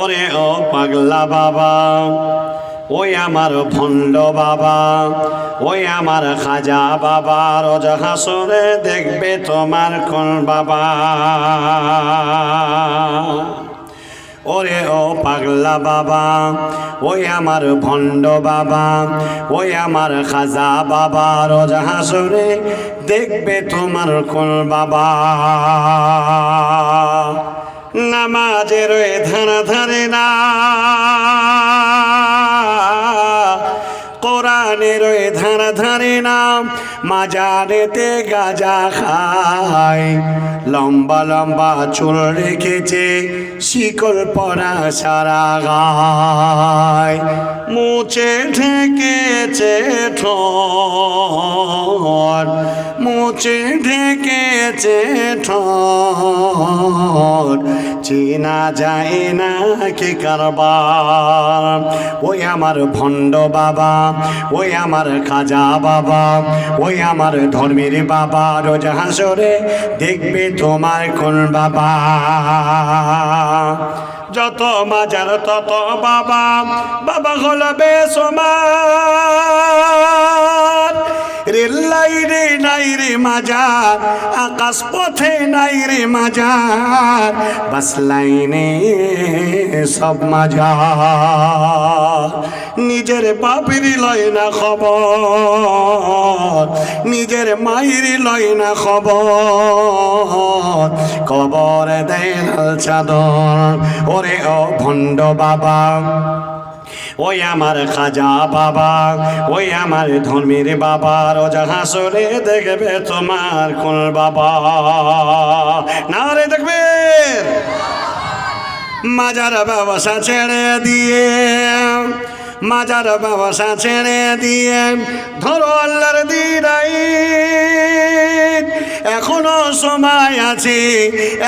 ওরে ও পাগলা বাবা, ওই আমার ভণ্ড বাবা, ওই আমার খাজা বাবা, রোজ হাসরে দেখবে তোমার কোন বাবা। ওরে ও পাগলা বাবা, ওই আমার ভণ্ড বাবা, ওই আমার খাজা বাবা, রোজ হাসরে দেখবে তোমার কোন বাবা। নামাজের ধারা ধারে না। কোরআনের ধারা ধারে না। মাজারেতে গাজা খায়। লম্বা লম্বা চুল রেখেছে শিকল পরা সারা গায়। মুছে ঢেকেছে ঠোঁট, মুছে ঢেকেছে ঠোঁট। চেনা যায় না কে কারবার। ওই আমার ভণ্ড বাবা, ওই আমার খাজা বাবা, ওই আমার ধর্মের বাবা রোজ হাসরে দেখবে তোমার কোন বাবা। যত মাজার, তত বাবা বাবা হলো বেসমার রেল লাইনে নাই রে মাজার, আকাশ পথে নাই রে মাজার, বাস লাইনে সব মাজার। নিজের বাপের লয় না খবর। নিজের মায়ের লয় না খবর। কবর দেয় চাদর। ওরে ও ভণ্ড বাবা, ওই আমার খাজা বাবা, ওই আমার ধর্মের বাবা, রোজা হাসরে দেখবে তোমার কোন বাবা। না রে দেখবে? মাজার ব্যবসা ছেড়ে দিয়ে মাজার ব্যবসা ছেড়ে দিয়ে ধরো আল্লাহর দিদাই এখনও সময় আছে,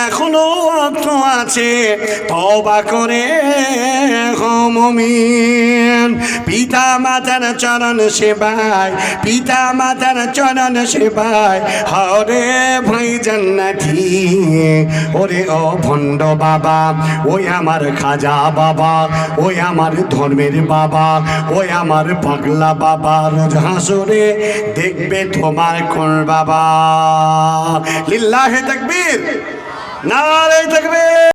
এখনও অর্থ আছে। তবা করে মমিন। পিতা মাতার চরণ সেবায় পিতা মাতার চরণ সেবায়। হরে ভাই জান্নাতি, ওরে ও ভণ্ড বাবা, ওই আমার খাজা বাবা, ওই আমার ধর্মের বাবা, ওই আমার পাগলা বাবা। রোজ হাসরে দেখবে তোমার কোন বাবা। লিল্লাহে তাকবীর। নারে তাকবীর।